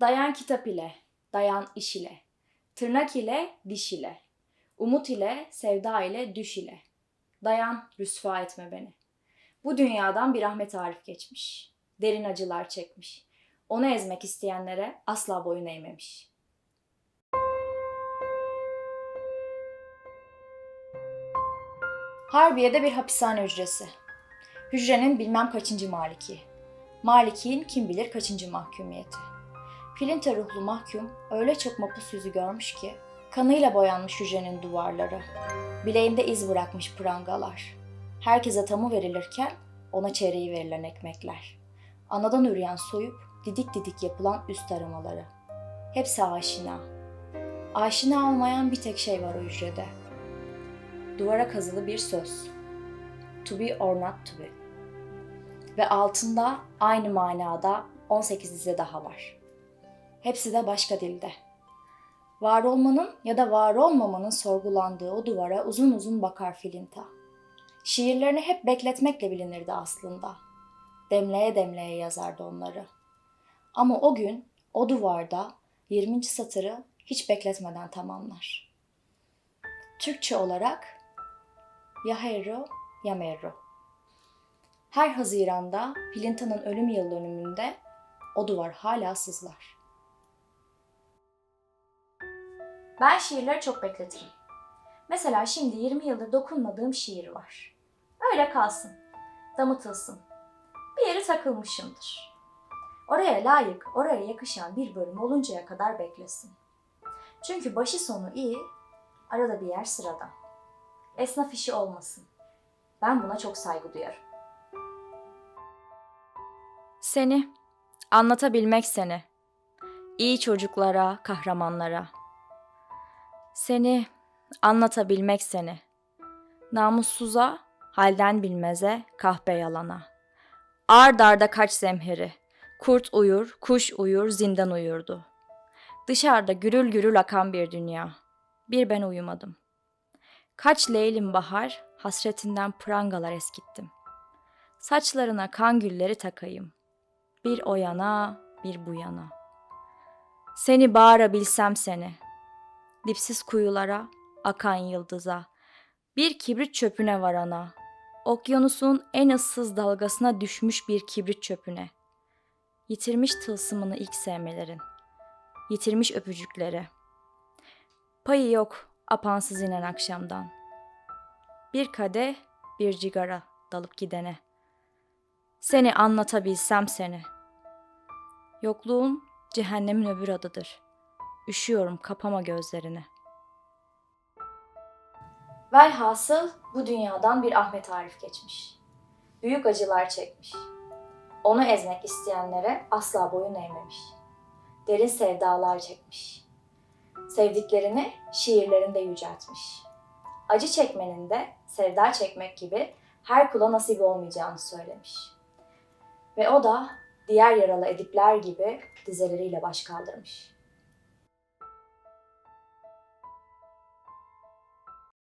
Dayan kitap ile, dayan iş ile, tırnak ile, diş ile, umut ile, sevda ile, düş ile. Dayan, rüsva etme beni. Bu dünyadan bir Ahmet Arif geçmiş. Derin acılar çekmiş. Onu ezmek isteyenlere asla boyun eğmemiş. Harbiye'de bir hapishane hücresi. Hücrenin bilmem kaçıncı maliki. Malikin kim bilir kaçıncı mahkumiyeti. Filinta ruhlu mahkum öyle çok mapus yüzü görmüş ki kanıyla boyanmış hücrenin duvarları. Bileğinde iz bırakmış prangalar. Herkese tamı verilirken ona çeyreği verilen ekmekler. Anadan üreyen soyup didik didik yapılan üst aramaları. Hepsi aşina. Aşina olmayan bir tek şey var o hücrede. Duvara kazılı bir söz. To be or not to be. Ve altında aynı manada 18 dize daha var. Hepsi de başka dilde. Var olmanın ya da var olmamanın sorgulandığı o duvara uzun uzun bakar Filinta. Şiirlerini hep bekletmekle bilinirdi aslında. Demleye demleye yazardı onları. Ama o gün o duvarda 20. satırı hiç bekletmeden tamamlar. Türkçe olarak ya Herro ya Merro. Her Haziran'da Filinta'nın ölüm yıl dönümünde o duvar hala sızlar. Ben şiirleri çok bekletirim. Mesela şimdi 20 yıldır dokunmadığım şiir var. Öyle kalsın, damıtılsın. Bir yere takılmışımdır. Oraya layık, oraya yakışan bir bölüm oluncaya kadar beklesin. Çünkü başı sonu iyi, arada bir yer sırada. Esnaf işi olmasın. Ben buna çok saygı duyarım. Seni, anlatabilmek seni. İyi çocuklara, kahramanlara. Seni, anlatabilmek seni. Namussuza, halden bilmeze, kahpe yalana. Ard arda kaç zemheri. Kurt uyur, kuş uyur, zindan uyurdu. Dışarıda gürül gürül akan bir dünya. Bir ben uyumadım. Kaç leylim bahar, hasretinden prangalar eskittim. Saçlarına kan gülleri takayım. Bir o yana, bir bu yana. Seni bağırabilsem seni. Dipsiz kuyulara, akan yıldıza. Bir kibrit çöpüne varana. Okyanusun en ıssız dalgasına düşmüş bir kibrit çöpüne. Yitirmiş tılsımını ilk sevmelerin. Yitirmiş öpücükleri. Payı yok apansız inen akşamdan. Bir kadeh, bir cigara dalıp gidene. Seni anlatabilsem seni. Yokluğun cehennemin öbür adıdır. Üşüyorum kapama gözlerini. Velhasıl bu dünyadan bir Ahmet Arif geçmiş. Büyük acılar çekmiş. Onu ezmek isteyenlere asla boyun eğmemiş. Derin sevdalar çekmiş. Sevdiklerini şiirlerinde yüceltmiş. Acı çekmenin de sevda çekmek gibi her kula nasip olmayacağını söylemiş. Ve o da diğer yaralı edipler gibi dizeleriyle baş kaldırmış.